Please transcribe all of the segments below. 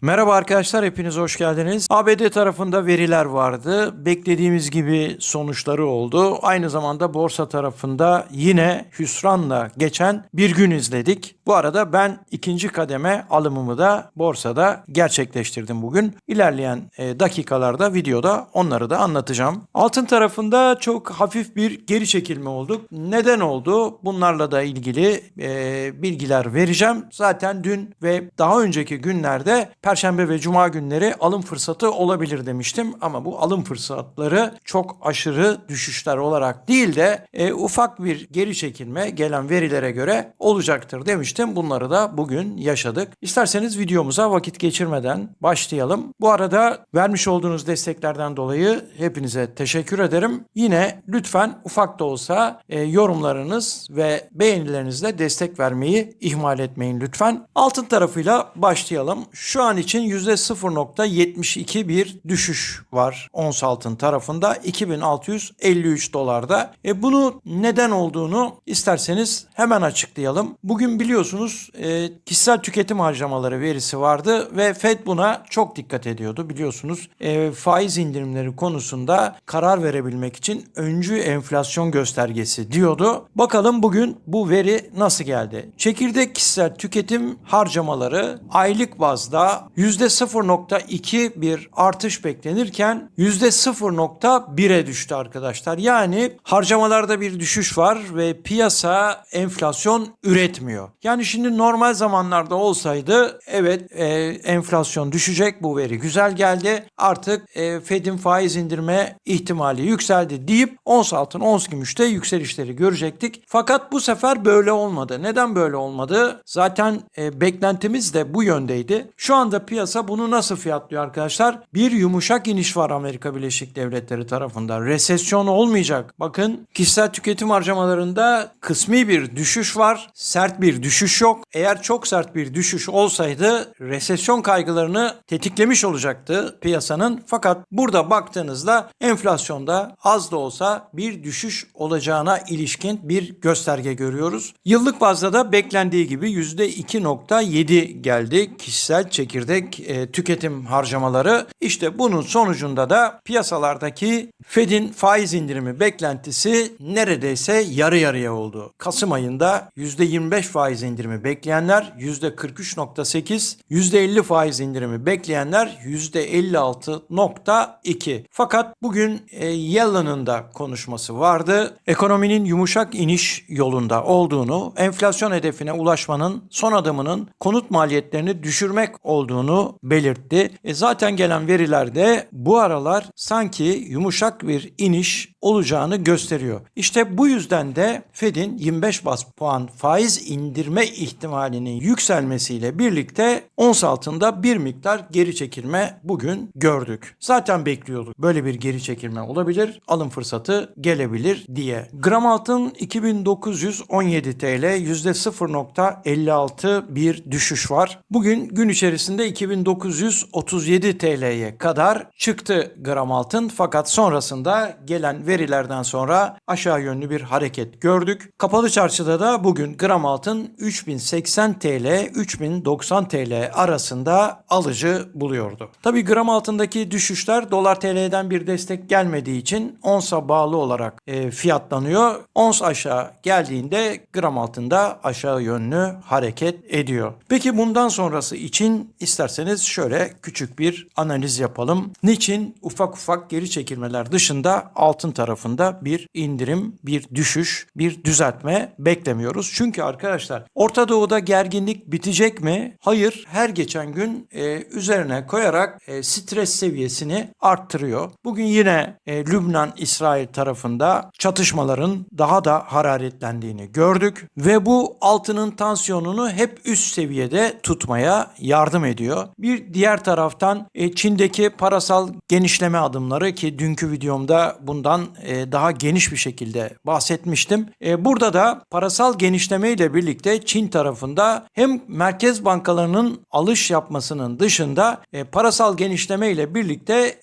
Merhaba arkadaşlar, hepiniz hoş geldiniz. ABD tarafında veriler vardı. Beklediğimiz gibi sonuçları oldu. Aynı zamanda borsa tarafında yine hüsranla geçen bir gün izledik. Bu arada ben ikinci kademe alımımı da borsada gerçekleştirdim bugün. İlerleyen e, dakikalarda videoda onları da anlatacağım. Altın tarafında çok hafif bir geri çekilme olduk. Neden oldu? Bunlarla da ilgili e, bilgiler vereceğim. Zaten dün ve daha önceki günlerde Perşembe ve Cuma günleri alım fırsatı olabilir demiştim. Ama bu alım fırsatları çok aşırı düşüşler olarak değil de e, ufak bir geri çekilme gelen verilere göre olacaktır demiştim. Bunları da bugün yaşadık. İsterseniz videomuza vakit geçirmeden başlayalım. Bu arada vermiş olduğunuz desteklerden dolayı hepinize teşekkür ederim. Yine lütfen ufak da olsa e, yorumlarınız ve beğenilerinizle destek vermeyi ihmal etmeyin lütfen. Altın tarafıyla başlayalım. Şu an için %0.72 bir düşüş var ons altın tarafında 2653 dolarda. E bunu neden olduğunu isterseniz hemen açıklayalım. Bugün biliyorsunuz e, kişisel tüketim harcamaları verisi vardı ve Fed buna çok dikkat ediyordu. Biliyorsunuz e, faiz indirimleri konusunda karar verebilmek için öncü enflasyon göstergesi diyordu. Bakalım bugün bu veri nasıl geldi? Çekirdek kişisel tüketim harcamaları aylık bazda %0.2 bir artış beklenirken %0.1'e düştü arkadaşlar. Yani harcamalarda bir düşüş var ve piyasa enflasyon üretmiyor. Yani şimdi normal zamanlarda olsaydı evet e, enflasyon düşecek bu veri güzel geldi. Artık e, Fed'in faiz indirme ihtimali yükseldi deyip ons altın ons gümüşte yükselişleri görecektik. Fakat bu sefer böyle olmadı. Neden böyle olmadı? Zaten e, beklentimiz de bu yöndeydi. Şu anda piyasa bunu nasıl fiyatlıyor arkadaşlar? Bir yumuşak iniş var Amerika Birleşik Devletleri tarafından. Resesyon olmayacak. Bakın kişisel tüketim harcamalarında kısmi bir düşüş var. Sert bir düşüş yok. Eğer çok sert bir düşüş olsaydı resesyon kaygılarını tetiklemiş olacaktı piyasanın. Fakat burada baktığınızda enflasyonda az da olsa bir düşüş olacağına ilişkin bir gösterge görüyoruz. Yıllık bazda da beklendiği gibi %2.7 geldi kişisel çekirdek e, tüketim harcamaları. İşte bunun sonucunda da piyasalardaki Fed'in faiz indirimi beklentisi neredeyse yarı yarıya oldu. Kasım ayında %25 faiz indirimi bekleyenler %43.8, %50 faiz indirimi bekleyenler %56.2. Fakat bugün e, Yellen'ın da konuşması vardı. Ekonominin yumuşak iniş yolunda olduğunu, enflasyon hedefine ulaşmanın son adımının konut maliyetlerini düşürmek olduğunu belirtti. E, zaten gelen verilerde bu aralar sanki yumuşak bir iniş olacağını gösteriyor. İşte bu yüzden de Fed'in 25 bas puan faiz indirme ihtimalinin yükselmesiyle birlikte ons altında bir miktar geri çekilme bugün gördük. Zaten bekliyorduk. Böyle bir geri çekilme olabilir, alım fırsatı gelebilir diye. Gram altın 2917 TL %0.56 bir düşüş var. Bugün gün içerisinde 2937 TL'ye kadar çıktı gram altın fakat sonrasında gelen verilerden sonra aşağı yönlü bir hareket gördük. Kapalı çarşıda da bugün gram altın 3080 TL 3090 TL arasında alıcı buluyordu. Tabi gram altındaki düşüşler dolar TL'den bir destek gelmediği için onsa bağlı olarak e, fiyatlanıyor. Ons aşağı geldiğinde gram altında aşağı yönlü hareket ediyor. Peki bundan sonrası için isterseniz şöyle küçük bir analiz yapalım. Niçin ufak ufak geri çekilmeler dışında altın tarafında bir indirim, bir düşüş, bir düzeltme beklemiyoruz. Çünkü arkadaşlar Orta Doğu'da gerginlik bitecek mi? Hayır. Her geçen gün e, üzerine koyarak e, stres seviyesini arttırıyor. Bugün yine e, Lübnan-İsrail tarafında çatışmaların daha da hararetlendiğini gördük ve bu altının tansiyonunu hep üst seviyede tutmaya yardım ediyor. Bir diğer taraftan e, Çin'deki parasal genişleme adımları ki dünkü videomda bundan e, daha geniş bir şekilde bahsetmiştim. E, burada da parasal genişleme ile birlikte Çin tarafında hem merkez bankalarının alış yapmasının dışında e, parasal genişleme ile birlikte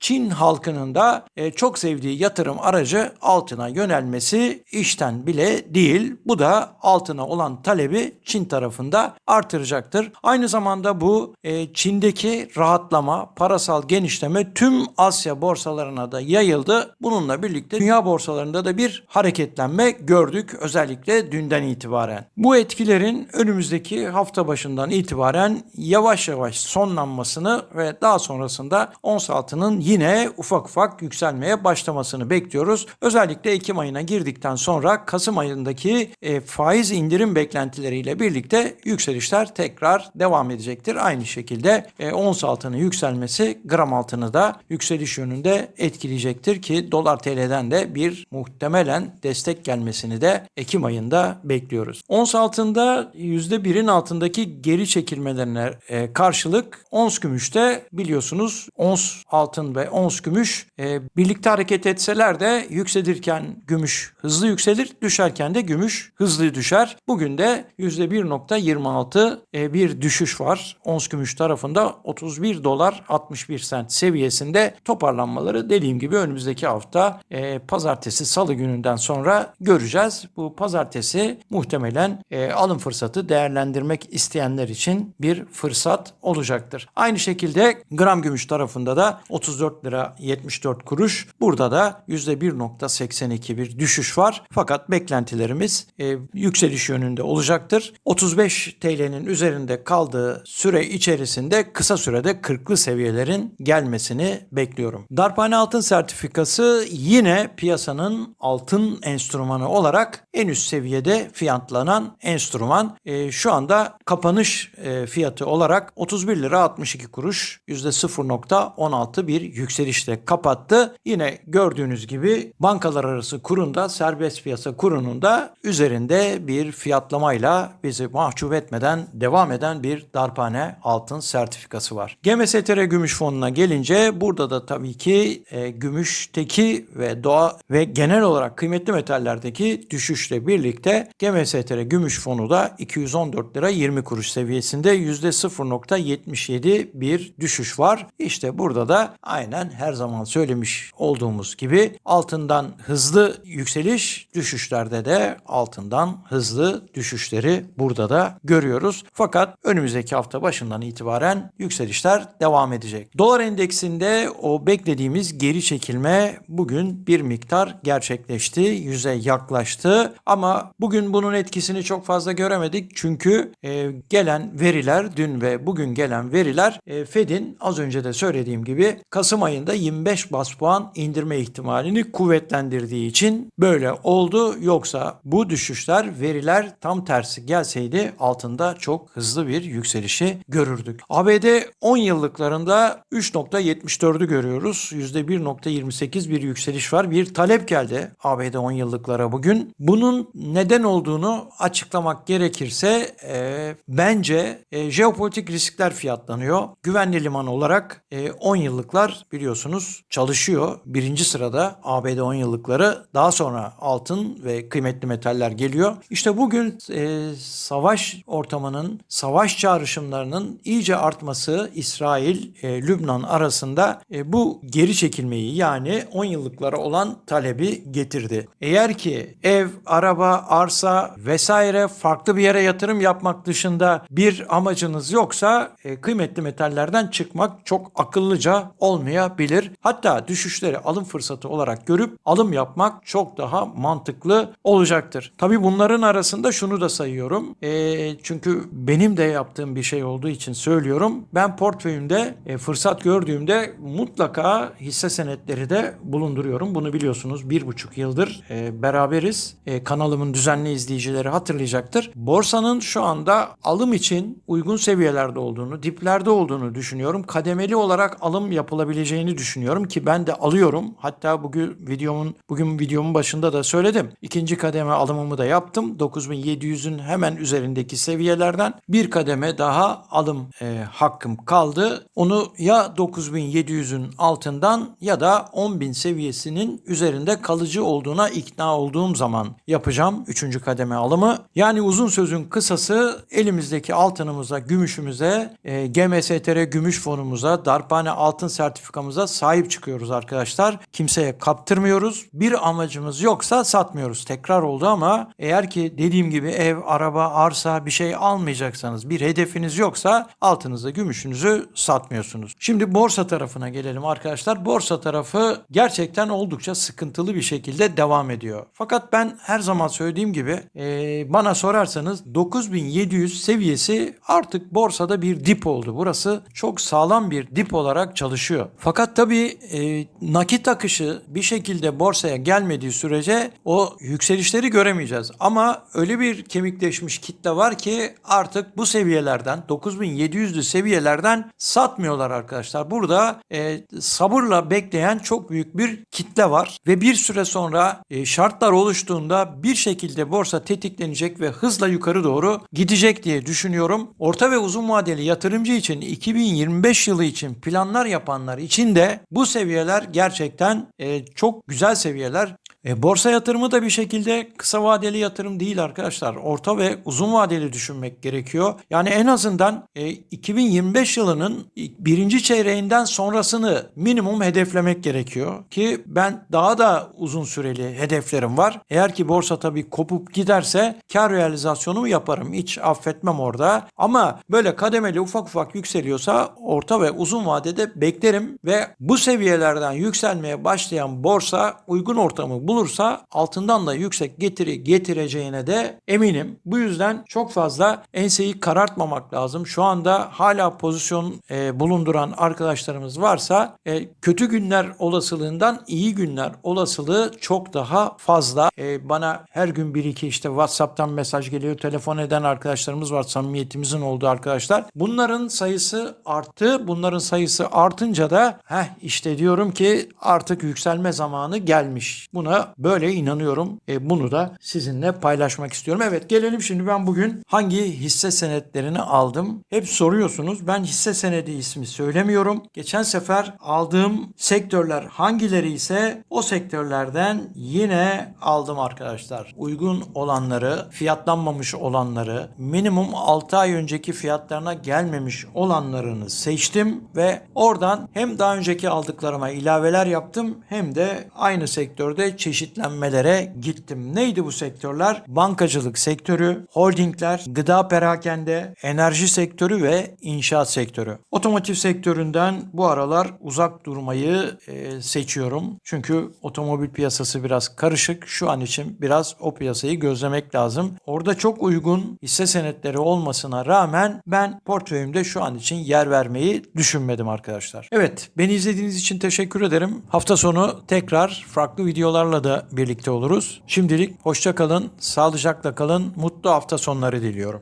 Çin halkının da çok sevdiği yatırım aracı altına yönelmesi işten bile değil. Bu da altına olan talebi Çin tarafında artıracaktır. Aynı zamanda bu Çin'deki rahatlama, parasal genişleme tüm Asya borsalarına da yayıldı. Bununla birlikte dünya borsalarında da bir hareketlenme gördük özellikle dünden itibaren. Bu etkilerin önümüzdeki hafta başından itibaren yavaş yavaş sonlanmasını ve daha sonrasında ons altının yine ufak ufak yükselmeye başlamasını bekliyoruz. Özellikle Ekim ayına girdikten sonra Kasım ayındaki e, faiz indirim beklentileriyle birlikte yükselişler tekrar devam edecektir. Aynı şekilde e, ons altının yükselmesi gram altını da yükseliş yönünde etkileyecektir ki dolar TL'den de bir muhtemelen destek gelmesini de Ekim ayında bekliyoruz. Ons altında %1'in altındaki geri çekilmelerine e, karşılık ons gümüşte biliyorsunuz ons altın ve ons gümüş e, birlikte hareket etseler de yükselirken gümüş hızlı yükselir, düşerken de gümüş hızlı düşer. Bugün de %1.26 e, bir düşüş var. Ons gümüş tarafında 31 dolar 61 sent seviyesinde toparlanmaları dediğim gibi önümüzdeki hafta e, pazartesi salı gününden sonra göreceğiz. Bu pazartesi muhtemelen e, alım fırsatı değerlendirmek isteyenler için bir fırsat olacaktır. Aynı şekilde gram gümüş tarafında da 34 lira 74 kuruş. Burada da %1.82 bir düşüş var. Fakat beklentilerimiz e, yükseliş yönünde olacaktır. 35 TL'nin üzerinde kaldığı süre içerisinde kısa sürede 40'lı seviyelerin gelmesini bekliyorum. Darphane altın sertifikası yine piyasanın altın enstrümanı olarak en üst seviyede fiyatlanan enstrüman. E, şu anda kapanış e, fiyatı olarak 31 lira 62 kuruş %0.16 bir yükselişle kapattı. Yine gördüğünüz gibi bankalar arası kurunda serbest piyasa kurunun da üzerinde bir fiyatlamayla bizi mahcup etmeden devam eden bir darphane altın sertifikası var. GMSTR Gümüş Fonu'na gelince burada da tabii ki e, gümüşteki ve doğa ve genel olarak kıymetli metallerdeki düşüşle birlikte GMSTR Gümüş Fonu da 214 lira 20 kuruş seviyesinde %0.77 bir düşüş var. İşte burada da aynen her zaman söylemiş olduğumuz gibi altından hızlı yükseliş düşüşlerde de altından hızlı düşüşleri burada da görüyoruz. Fakat önümüzdeki hafta başından itibaren yükselişler devam edecek. Dolar endeksinde o beklediğimiz geri çekilme bugün bir miktar gerçekleşti. Yüze yaklaştı ama bugün bunun etkisini çok fazla göremedik. Çünkü e, gelen veriler dün ve bugün gelen veriler e, Fed'in az önce de söylediğim gibi Kasım ayında 25 bas puan indirme ihtimalini kuvvetlendirdiği için böyle oldu. Yoksa bu düşüşler veriler tam tersi gelseydi altında çok hızlı bir yükselişi görürdük. ABD 10 yıllıklarında 3.74'ü görüyoruz. %1.28 bir yükseliş var. Bir talep geldi ABD 10 yıllıklara bugün. Bunun neden olduğunu açıklamak gerekirse e, bence e, jeopolitik riskler fiyatlanıyor. Güvenli liman olarak e, 10 yıllıklar biliyorsunuz çalışıyor. Birinci sırada ABD 10 yıllıkları daha sonra altın ve kıymetli metaller geliyor. İşte bugün e, savaş ortamının, savaş çağrışımlarının iyice artması İsrail, e, Lübnan arasında e, bu geri çekilmeyi yani 10 yıllıklara olan talebi getirdi. Eğer ki ev, araba, arsa vesaire farklı bir yere yatırım yapmak dışında bir amacınız yoksa e, kıymetli metallerden çıkmak çok akıllıca olmayabilir. Hatta düşüşleri alım fırsatı olarak görüp alım yapmak çok daha mantıklı olacaktır. Tabii bunların arasında şunu da sayıyorum. E, çünkü benim de yaptığım bir şey olduğu için söylüyorum. Ben portföyümde e, fırsat gördüğümde mutlaka hisse senetleri de bulunduruyorum. Bunu biliyorsunuz bir buçuk yıldır e, beraberiz. E, kanalımın düzenli izleyicileri hatırlayacaktır. Borsanın şu anda alım için uygun seviyelerde olduğunu, diplerde olduğunu düşünüyorum. Kademeli olarak alım yapılabileceğini düşünüyorum ki ben de alıyorum. Hatta bugün videomun bugün videomun başında da söyledim. İkinci kademe alımımı da yaptım. 9700'ün hemen üzerindeki seviyelerden bir kademe daha alım e, hakkım kaldı. Onu ya 9700'ün altından ya da 10.000 seviye seviyesinin üzerinde kalıcı olduğuna ikna olduğum zaman yapacağım 3. kademe alımı. Yani uzun sözün kısası elimizdeki altınımıza, gümüşümüze, e, GMSTR gümüş fonumuza, darphane altın sertifikamıza sahip çıkıyoruz arkadaşlar. Kimseye kaptırmıyoruz. Bir amacımız yoksa satmıyoruz. Tekrar oldu ama eğer ki dediğim gibi ev, araba, arsa bir şey almayacaksanız, bir hedefiniz yoksa altınızı, gümüşünüzü satmıyorsunuz. Şimdi borsa tarafına gelelim arkadaşlar. Borsa tarafı gerçekten oldukça sıkıntılı bir şekilde devam ediyor. Fakat ben her zaman söylediğim gibi e, bana sorarsanız 9700 seviyesi artık borsada bir dip oldu. Burası çok sağlam bir dip olarak çalışıyor. Fakat tabii e, nakit akışı bir şekilde borsaya gelmediği sürece o yükselişleri göremeyeceğiz. Ama öyle bir kemikleşmiş kitle var ki artık bu seviyelerden 9700'lü seviyelerden satmıyorlar arkadaşlar. Burada e, sabırla bekleyen çok büyük bir kitle var ve bir süre sonra e, şartlar oluştuğunda bir şekilde borsa tetiklenecek ve hızla yukarı doğru gidecek diye düşünüyorum. Orta ve uzun vadeli yatırımcı için 2025 yılı için planlar yapanlar için de bu seviyeler gerçekten e, çok güzel seviyeler. E, borsa yatırımı da bir şekilde kısa vadeli yatırım değil arkadaşlar. Orta ve uzun vadeli düşünmek gerekiyor. Yani en azından e, 2025 yılının birinci çeyreğinden sonrasını minimum hedeflemek gerekiyor. Ki ben daha da uzun süreli hedeflerim var. Eğer ki borsa tabii kopup giderse kar realizasyonumu yaparım. Hiç affetmem orada. Ama böyle kademeli ufak ufak yükseliyorsa orta ve uzun vadede beklerim ve bu seviyelerden yükselmeye başlayan borsa uygun ortamı bulursa altından da yüksek getiri getireceğine de eminim. Bu yüzden çok fazla enseyi karartmamak lazım. Şu anda hala pozisyon e, bulunduran arkadaşlarımız varsa e, kötü günler olasılığından iyi günler olasılığı çok daha fazla. E, bana her gün bir iki işte WhatsApp'tan mesaj geliyor, telefon eden arkadaşlarımız var, samimiyetimizin olduğu arkadaşlar. Bunların sayısı arttı. Bunların sayısı artınca da heh işte diyorum ki artık yükselme zamanı gelmiş. Buna böyle inanıyorum. E, bunu da sizinle paylaşmak istiyorum. Evet gelelim şimdi ben bugün hangi hisse senetlerini aldım? Hep soruyorsunuz. Ben hisse senedi ismi söylemiyorum. Geçen sefer aldığım sektörler hangileri ise o sektörlerden yine aldım arkadaşlar. Uygun olanları, fiyatlanmamış olanları, minimum 6 ay önceki fiyatlarına gelmemiş olanlarını seçtim ve oradan hem daha önceki aldıklarıma ilaveler yaptım hem de aynı sektörde çeşitlenmelere gittim. Neydi bu sektörler? Bankacılık sektörü, holdingler, gıda perakende, enerji sektörü ve inşaat sektörü. Otomotiv sektöründen bu aralar uzak durmayı e, seçiyorum. Çünkü otomobil piyasası biraz karışık. Şu an için biraz o piyasayı gözlemek lazım. Orada çok uygun hisse senetleri olmasına rağmen ben portföyümde şu an için yer vermeyi düşünmedim arkadaşlar. Evet, beni izlediğiniz için teşekkür ederim. Hafta sonu tekrar farklı videolarla da birlikte oluruz. Şimdilik hoşça kalın, sağlıcakla kalın, mutlu hafta sonları diliyorum.